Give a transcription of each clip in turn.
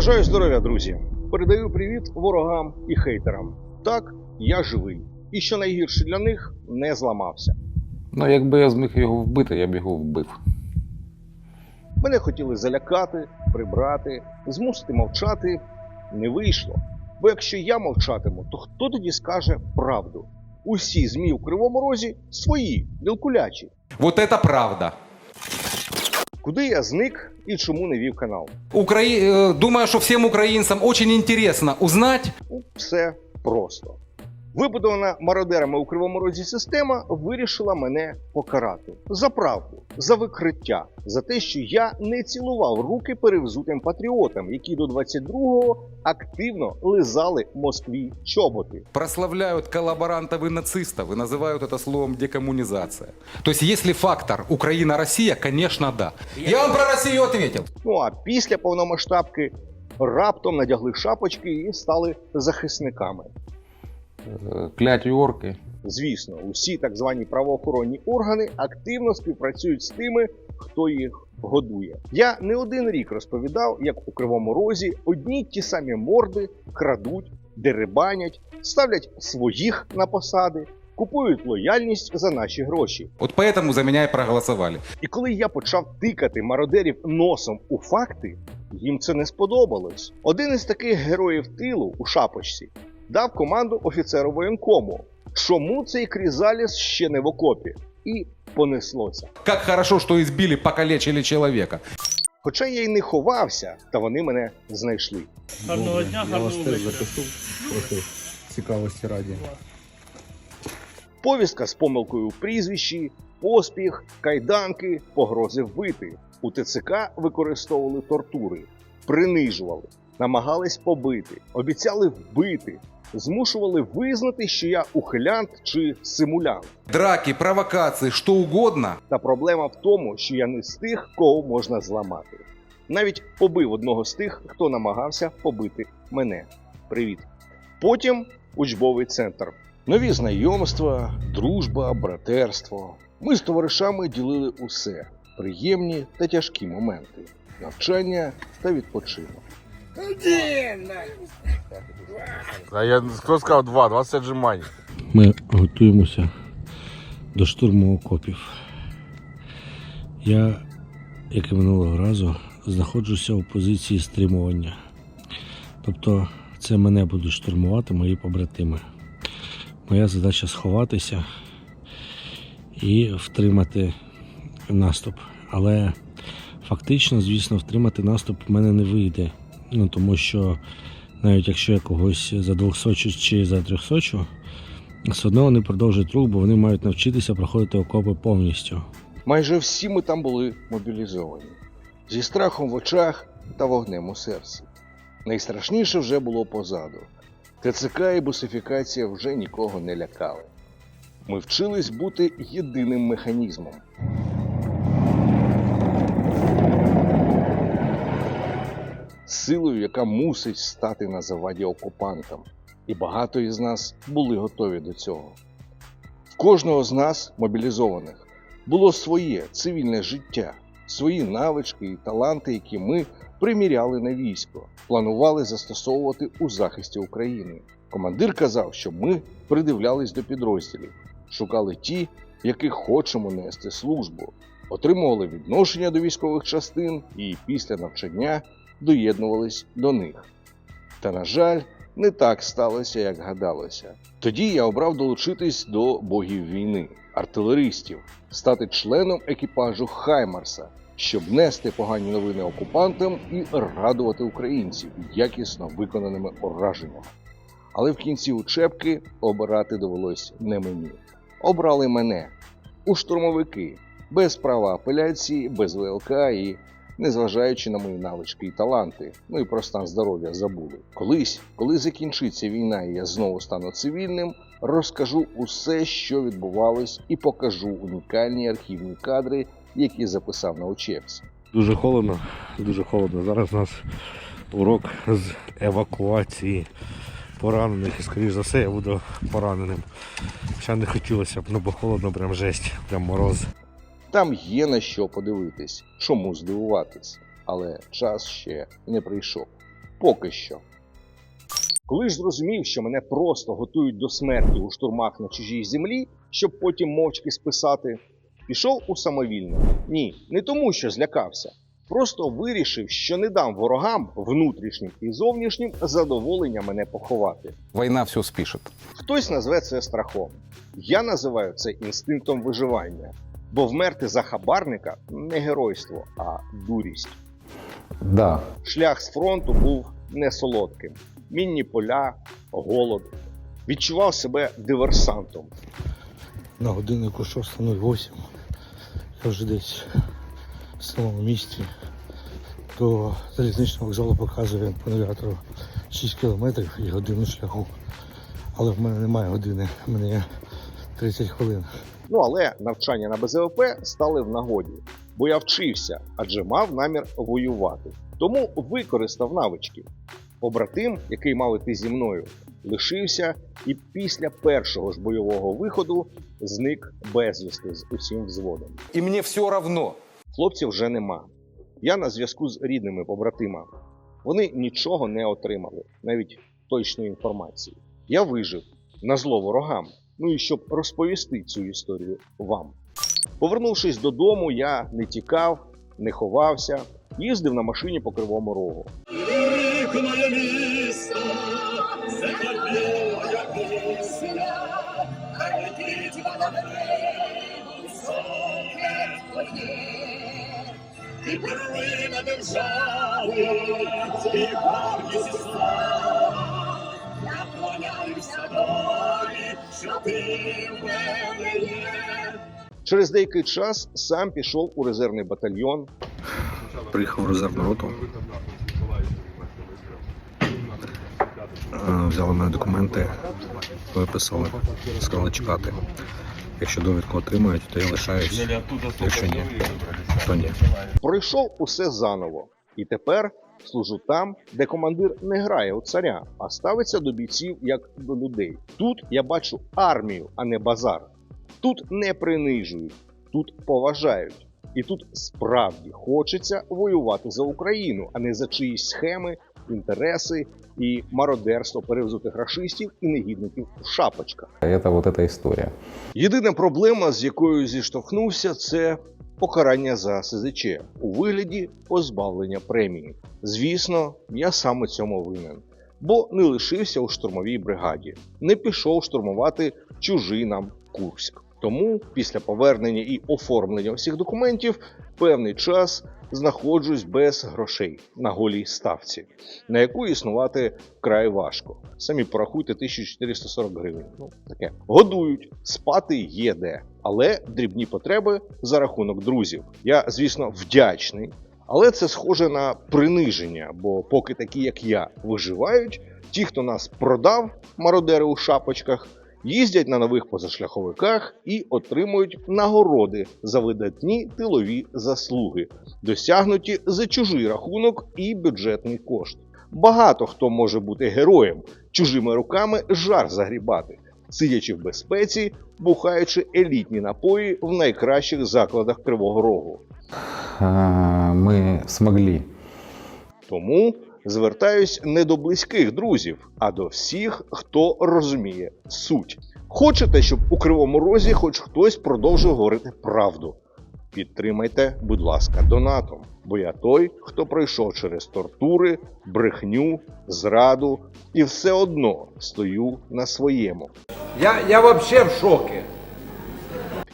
Бажаю здоров'я, друзі! Передаю привіт ворогам і хейтерам. Так, я живий. І що найгірше для них, не зламався. Ну, якби я зміг його вбити, я б його вбив. Мене хотіли залякати, прибрати, змусити мовчати. Не вийшло. Бо якщо я мовчатиму, то хто тоді скаже правду? Усі змі в кривому розі свої, білкулячі. Вот это правда. Куди я зник і чому не вів канал? Украи... э, Думаю, що всім українцям очень інтересно узнать, Ну, все просто. Вибудована мародерами у Кривому Розі система вирішила мене покарати за правду, за викриття, за те, що я не цілував руки перевзутим патріотам, які до 22-го активно лизали Москві чоботи. прославляют коллаборантов и нацистов и называют это словом декоммунизация. То есть, если фактор Украина-Россия, конечно, да. Я вам про Россию ответил. Ну а після повномасштабки раптом надягли шапочки і стали захисниками. Кляті орки. Звісно, усі так звані правоохоронні органи активно співпрацюють з тими, хто їх годує. Я не один рік розповідав, як у Кривому Розі одні й ті самі морди крадуть, дерибанять, ставлять своїх на посади, купують лояльність за наші гроші. Вот поэтому за меня и проголосовали. І коли я почав тикати мародерів носом у факти, їм це не сподобалось. Один із таких героїв тилу у шапочці дав команду офіцеру воєнкому. Чому цей крізаліс ще не в окопі? І понеслося. Как хорошо, что избили, покалечили человека. Хоча я й не ховався, та вони мене знайшли. Гарного дня, гарного вечора. трохи цікавості раді. Повістка з помилкою у прізвищі, поспіх, кайданки, погрози вбити. У ТЦК використовували тортури, принижували, намагались побити, обіцяли вбити, змушували визнати, що я ухилянт чи симулянт. Драки, провокации, что угодно. Та проблема в тому, що я не з тих, кого можна зламати. Навіть побив одного з тих, хто намагався побити мене. Привіт. Потім учбовий центр. Нові знайомства, дружба, братерство. Ми з товаришами ділили усе: приємні та тяжкі моменти, навчання та відпочинок. А я сказав два, 20 отжимань. Ми готуємося до штурму окопів. Я, як і минулого разу, знаходжуся у позиції стримування. Тобто це мене будуть штурмувати мої побратими. Моя задача сховатися і втримати наступ. Але фактично, звісно, втримати наступ в мене не вийде. Ну, тому що навіть якщо я когось за 200 чи за 300, все одно вони продовжують рух, бо вони мають навчитися проходити окопи повністю. Майже всі ми там були мобілізовані зі страхом в очах та вогнем у серці. Найстрашніше вже було позаду. ТЦК і бусифікація вже нікого не лякали. Ми вчились бути єдиним механізмом. Силою, яка мусить стати на заваді окупантам. І багато із нас були готові до цього. В кожного з нас, мобілізованих, було своє цивільне життя, свої навички і таланти, які ми приміряли на військо, планували застосовувати у захисті України. Командир казав, що ми придивлялись до підрозділів, шукали ті, яких хочемо нести службу, отримували відношення до військових частин і після навчання доєднувались до них. Та, на жаль, не так сталося, як гадалося. Тоді я обрав долучитись до богів війни, артилеристів, стати членом екіпажу Хаймарса, щоб нести погані новини окупантам і радувати українців якісно виконаними ураженнями. Але в кінці учебки обирати довелось не мені. Обрали мене у штурмовики, без права апеляції, без ВЛК і незважаючи на мої навички і таланти, ну і про стан здоров'я забули. Колись, коли закінчиться війна і я знову стану цивільним, розкажу усе, що відбувалось, і покажу унікальні архівні кадри, які записав на учебці. Дуже холодно, дуже холодно. Зараз у нас урок з евакуації поранених. І, скоріш за все, я буду пораненим. Ще не хотілося б, ну бо холодно, прям жесть, прям мороз. Там є на що подивитись, чому здивуватись, але час ще не прийшов. Поки що. Коли ж зрозумів, що мене просто готують до смерті у штурмах на чужій землі, щоб потім мовчки списати, пішов у самовільне. Ні, не тому, що злякався. Просто вирішив, що не дам ворогам, внутрішнім і зовнішнім, задоволення мене поховати. Война все спишет. Хтось назве це страхом. Я називаю це інстинктом виживання, бо вмерти за хабарника не геройство, а дурість. Да. Шлях з фронту був не солодким. Мінні поля, голод. Відчував себе диверсантом. На годиннику 6.08 я вже десь в самому місті. До залізничного вокзалу показує по навігатору 6 кілометрів і годину шляху. Але в мене немає години, мене 30 хвилин. Ну але навчання на БЗВП стали в нагоді, бо я вчився, адже мав намір воювати. Тому використав навички. Побратим, який мав іти зі мною, лишився і після першого ж бойового виходу зник безвісти з усім взводом. И мне все равно. Хлопців вже нема. Я на зв'язку з рідними побратимами. Вони нічого не отримали, навіть точної інформації. Я вижив на зло ворогам. Ну і щоб розповісти цю історію вам. Повернувшись додому, я не тікав, не ховався, їздив на машині по кривому рогу. Великое місто, закопіла пісня, а Через деякий час сам пішов у резервний батальйон, Приїхав в резервну роту. Е, Взяли мої документи, виписали, сказали чекати. Якщо довідку отримають, то я лишаюсь. Якщо ні, то ні. пройшов усе заново. І тепер служу там, де командир не грає у царя, а ставиться до бійців як до людей. Тут я бачу армію, а не базар. Тут не принижують, тут поважають. І тут справді хочеться воювати за Україну, а не за чиїсь схеми, інтереси і мародерство перевзутих рашистів і негідників в шапочках. Это вот эта история. Єдина проблема, з якою зіштовхнувся, це покарання за СЗЧ у вигляді позбавлення премії. Звісно, я саме цьому винен, бо не лишився у штурмовій бригаді, не пішов штурмувати чужий нам Курськ. Тому після повернення і оформлення всіх документів певний час знаходжусь без грошей на голій ставці, на яку існувати вкрай важко. Самі порахуйте 1440 гривень. Ну таке годують, спати є де, але дрібні потреби за рахунок друзів. Я, звісно, вдячний. Але це схоже на приниження, бо поки такі, як я, виживають, ті, хто нас продав, мародери у шапочках, їздять на нових позашляховиках і отримують нагороди за видатні тилові заслуги, досягнуті за чужий рахунок і бюджетний кошт. Багато хто може бути героєм, чужими руками жар загрібати, сидячи в безпеці, бухаючи елітні напої в найкращих закладах Кривого Рогу. А, Мы смогли Тому звертаюсь не до близьких друзів, а до всіх, хто розуміє суть. Хочете, щоб у кривому розі хоч хтось продовжив говорити правду? Підтримайте, будь ласка, донатом, бо я той, хто пройшов через тортури, брехню, зраду і все одно стою на своєму. Я, я вообще в шоке.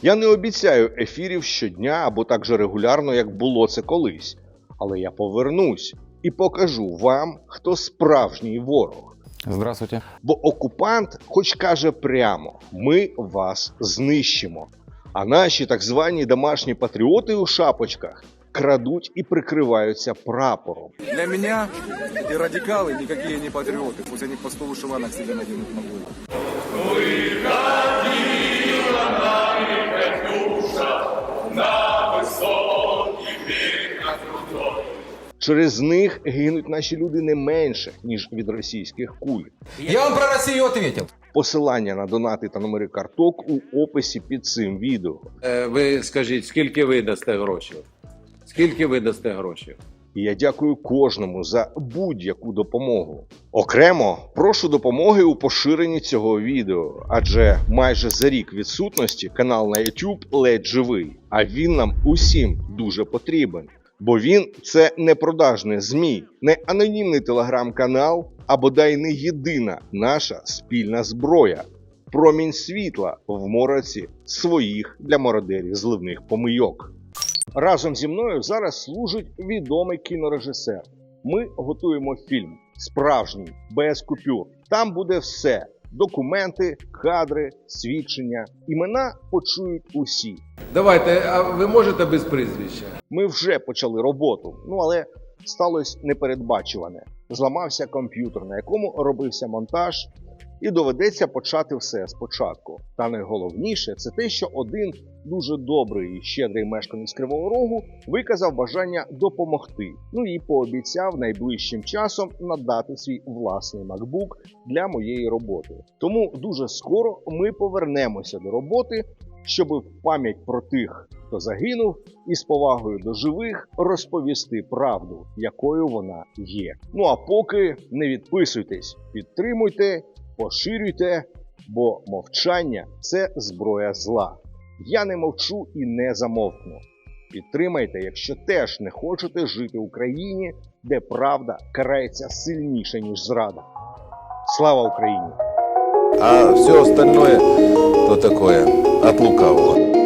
Я не обіцяю ефірів щодня або так же регулярно, як було це колись. Але я повернусь і покажу вам, хто справжній ворог. Здравствуйте. Бо окупант, хоч каже прямо, ми вас знищимо. А наші так звані домашні патріоти у шапочках крадуть і прикриваються прапором. Для меня и радикалы никакие не патриоты. Пусть они по 100 вышиванок себе наденут на голову. Через них гинуть наші люди не менше, ніж від російських куль. Я вам про Россию ответил. Посилання на донати та номери карток у описі під цим відео. Е, Ви скажіть, скільки ви дасте грошей? Скільки ви дасте грошей? І я дякую кожному за будь-яку допомогу. Окремо прошу допомоги у поширенні цього відео, адже майже за рік відсутності канал на YouTube ледь живий, а він нам усім дуже потрібен. Бо він це не продажне ЗМІ, не анонімний телеграм-канал, а бодай не єдина наша спільна зброя. Промінь світла в мороці своїх для мародерів зливних помийок. Разом зі мною зараз служить відомий кінорежисер. Ми готуємо фільм справжній, без купюр. Там буде все: документи, кадри, свідчення, імена почують усі. Давайте, а ви можете без прізвища? Ми вже почали роботу, ну але сталося непередбачуване. Зламався комп'ютер, на якому робився монтаж, і доведеться почати все спочатку. Та найголовніше це те, що один дуже добрий і щедрий мешканець Кривого Рогу виказав бажання допомогти. Ну і пообіцяв найближчим часом надати свій власний MacBook для моєї роботи. Тому дуже скоро ми повернемося до роботи, щоб в пам'ять про тих, хто загинув, і з повагою до живих розповісти правду, якою вона є. Ну а поки не відписуйтесь, підтримуйте, поширюйте, бо мовчання це зброя зла. Я не мовчу і не замовкну. Підтримайте, якщо теж не хочете жити в Україні, де правда карається сильніше, ніж зрада. Слава Україні! А все остальное то такое от лукавого.